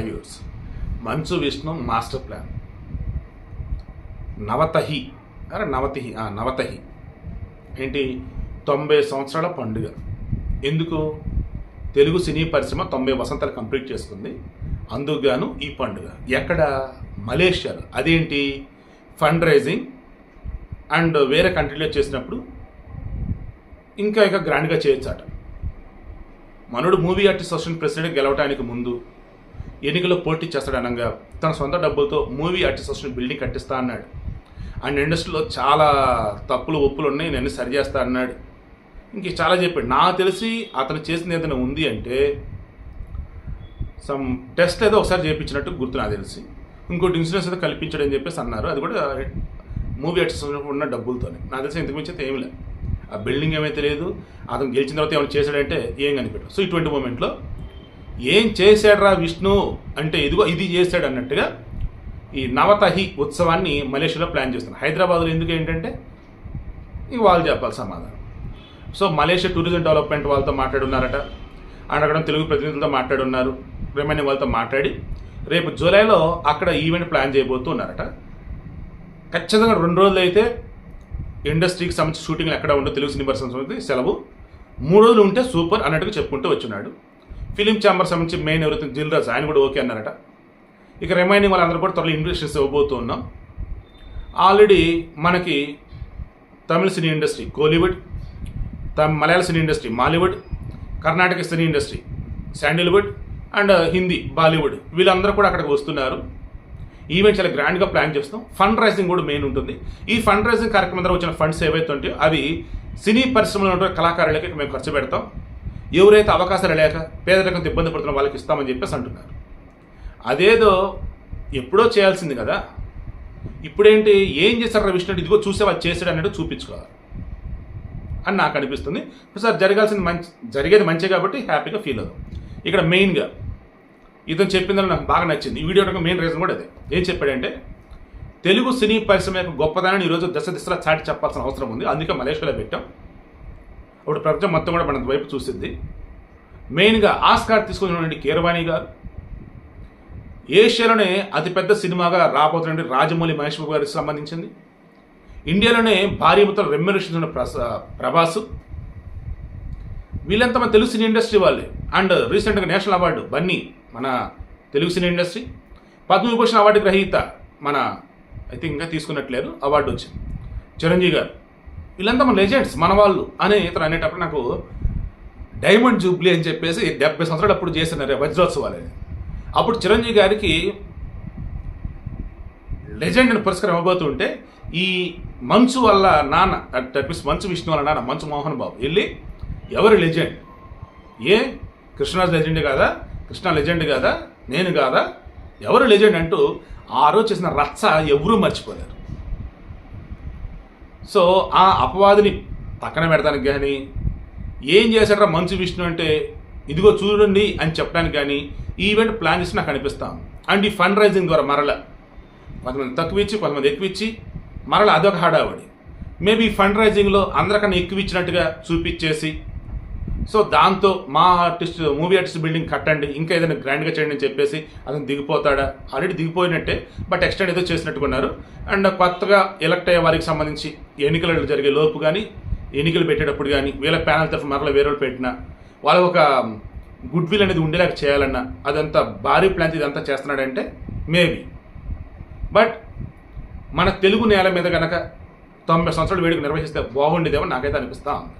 హైవ్యూర్స్ Manchu Vishnu master plan. నవతహి. అరే నవతిహి ఆ, నవతహి. ఏంటి? తొంభై సంవత్సరాల పండుగ. ఎందుకు? తెలుగు సినీ పరిశ్రమ తొంభై వసంతాలు కంప్లీట్ చేసుకుంది. అందుకుగాను ఈ పండుగ. ఎక్కడ? మలేషియాలో అదేంటి? ఫండ్ రైజింగ్ అండ్ వేరే కంట్రీలో చేసినప్పుడు ఇంకా ఇక గ్రాండ్గా చేయొచ్చట. మనుడు మూవీ ఆర్టిస్ట్ అసోసియేషన్ ప్రెసిడెంట్ గెలవడానికి ముందు ఎన్నికల్లో పోటీ చేస్తాడు అనగా తన సొంత డబ్బులతో మూవీ ఆర్టిస్ట్ అసోసియేషన్ బిల్డింగ్ కట్టిస్తా అన్నాడు. అండ్ ఇండస్ట్రీలో చాలా తప్పులు ఒప్పులు ఉన్నాయి నేను సరి చేస్తా అన్నాడు. ఇంక చాలా చెప్పాడు. నాకు తెలిసి అతను చేసింది ఏదైనా ఉంది అంటే సమ్ టెస్ట్ ఏదో ఒకసారి చేయించినట్టు గుర్తు నాకు తెలిసి. ఇంకోటి ఇన్సూరెన్స్ ఏదో కల్పించాడు అని చెప్పేసి అన్నారు. అది కూడా మూవీ ఆర్టిస్ట్ ఉన్న డబ్బులతోనే. నాకు తెలిసి ఇంతకు మించి అయితే ఏమి లేదు. ఆ బిల్డింగ్ ఏమైతే లేదు అతను గెలిచిన తర్వాత ఏమైనా చేశాడంటే ఏం కనిపెట్టాడు సో ఇటువంటి మూమెంట్లో ఏం చేశాడ్రా విష్ణు? అంటే ఇదిగో ఇది చేశాడు అన్నట్టుగా ఈ నవతహి ఉత్సవాన్ని మలేషియాలో ప్లాన్ చేస్తున్నారు. హైదరాబాద్లో ఎందుకు ఏంటంటే ఇక వాళ్ళు చెప్పాలి సమాధానం. సో మలేషియా టూరిజం డెవలప్మెంట్ వాళ్ళతో మాట్లాడున్నారట. అండ్ అక్కడ తెలుగు ప్రతినిధులతో మాట్లాడున్నారు. రిమైనింగ్ వాళ్ళతో మాట్లాడి రేపు జూలైలో అక్కడ ఈవెంట్ ప్లాన్ చేయబోతున్నారట. ఖచ్చితంగా రెండు రోజులు అయితే ఇండస్ట్రీకి సంబంధించి షూటింగ్లు ఎక్కడ ఉండవు తెలుగు సినిమా సంబంధించి సెలవు. మూడు రోజులు ఉంటే సూపర్ అన్నట్టుగా చెప్పుకుంటూ వచ్చున్నాడు ఫిలిం ఛాంబర్ సంబంధించి మెయిన్ ఎవరైతే దిల్రాజ్ ఆయన కూడా ఓకే అన్నారట. ఇక రిమైనింగ్ వాళ్ళందరూ కూడా త్వరలో ఇండస్ట్రీస్ ఇవ్వబోతూ ఉన్నాం. ఆల్రెడీ మనకి Tamil cine industry Kollywood Malayalam cine industry Mollywood Karnataka cine industry Sandalwood and uh, Hindi Bollywood వీళ్ళందరూ కూడా అక్కడికి వస్తున్నారు. ఈవెంట్ చాలా గ్రాండ్గా ప్లాన్ చేస్తాం ఫండ్ రైజింగ్ కూడా మెయిన్ ఉంటుంది. ఈ ఫండ్ రైజింగ్ కార్యక్రమం ద్వారా వచ్చిన ఫండ్స్ ఏవైతే ఉంటాయో అవి సినీ పరిశ్రమలో ఉన్న కళాకారులకి మేము ఖర్చు పెడతాం. ఎవరైతే అవకాశాలు లేక పేదరికంతో ఇబ్బంది పడుతున్న వాళ్ళకి ఇస్తామని చెప్పేసి అంటున్నారు. అదేదో ఎప్పుడో చేయాల్సింది కదా. ఇప్పుడేంటి ఏం చేశారు విష్ణు ఇదిగో చూసే వాళ్ళు చేసాడు చూపించుకోవాలి అని నాకు అనిపిస్తుంది. సార్ జరగాల్సింది మంచి జరిగేది మంచి కాబట్టి హ్యాపీగా ఫీల్ అవ్వదు ఇక్కడ మెయిన్గా ఇతను చెప్పిందని నాకు బాగా నచ్చింది. ఈ వీడియో మెయిన్ రీజన్ కూడా అదే. ఏం చెప్పాడంటే తెలుగు సినీ పరిశ్రమ యొక్క గొప్పదనాన్ని ఈరోజు దశ దిశలా చాటి చెప్పాల్సిన అవసరం ఉంది. అందుకే మలేషియాలో పెట్టాం. ఇప్పుడు ప్రపంచం మొత్తం కూడా మన వైపు చూసింది. మెయిన్గా ఆస్కార్ తీసుకున్నటువంటి కీరవాణి గారు. ఏషియాలోనే అతిపెద్ద సినిమాగా రాబోతున్న రాజమౌళి మహేష్ బాబు గారికి సంబంధించింది. ఇండియాలోనే భారీ మొత్తం రెమ్యునేషన్ ఉన్న ప్రభాస్. వీళ్ళంతా మన తెలుగు సినీ ఇండస్ట్రీ వాళ్ళే. అండ్ రీసెంట్గా నేషనల్ అవార్డు బన్నీ మన Telugu cine industry. Padma Vibhushan award గ్రహీత మన ఐ థింక్ ఇంకా తీసుకున్నట్లేదు అవార్డు వచ్చింది. చిరంజీవి గారు. వీళ్ళంతా మన లెజెండ్స్ మన వాళ్ళు అని ఇతను అనేటప్పుడు నాకు డైమండ్ జూబ్లీ అని చెప్పేసి డెబ్బై సంవత్సరాలు అప్పుడు చేసినారు వజ్రోత్సవాలని అప్పుడు చిరంజీవి గారికి లెజెండ్ అని పురస్కారం ఇవ్వబోతుంటే ఈ మంచు వల్ల నాన్న దట్ మీన్స్ మంచు విష్ణు వల్ల నాన్న మంచు మోహన్ బాబు వెళ్ళి ఎవరు లెజెండ్? ఏ? కృష్ణరాజు లెజెండ్ కాదా? కృష్ణ లెజెండ్ కాదా? నేను కాదా? ఎవరు లెజెండ్ అంటూ ఆ రోజు చేసిన రచ్చ ఎవరూ మర్చిపోలేరు. సో ఆ అపవాదిని పక్కన పెడతానికి కానీ ఏం చేశాడరా మంచు విష్ణు అంటే ఇదిగో చూడండి అని చెప్పడానికి కానీ ఈ ఈవెంట్ ప్లాన్ చేసి నాకు అనిపిస్తాం. అండ్ ఈ ఫండ్ రైజింగ్ ద్వారా మరల కొంతమంది తక్కువ ఇచ్చి కొంతమంది ఎక్కువ ఇచ్చి మరల అదొక హడావడి. మేబీ ఫండ్ రైజింగ్లో అందరికన్నా ఎక్కువ ఇచ్చినట్టుగా చూపించేసి సో దాంతో మా ఆర్టిస్ట్ మూవీ ఆర్టిస్ట్ బిల్డింగ్ కట్టండి ఇంకా ఏదైనా గ్రాండ్గా చేయండి అని చెప్పేసి అతను దిగిపోతాడా? ఆల్రెడీ దిగిపోయినట్టే బట్ ఎక్స్టెండ్ ఏదో చేసినట్టుకున్నారు. అండ్ కొత్తగా ఎలక్ట్ అయ్యే వారికి సంబంధించి ఎన్నికలు జరిగే లోపు కానీ ఎన్నికలు పెట్టేటప్పుడు కానీ వీళ్ళ ప్యానల్ తరఫు మరల వేరే వాళ్ళు పెట్టినా వాళ్ళ ఒక గుడ్ విల్ అనేది ఉండేలాగా చేయాలన్నా అదంతా భారీ ప్లాన్ ఇదంతా చేస్తున్నాడంటే మేబీ బట్ మన తెలుగు నేల మీద కనుక తొంభై సంవత్సరాలు వేడుక నిర్వహిస్తే బాగుండేదేమో నాకైతే అనిపిస్తా ఉంది.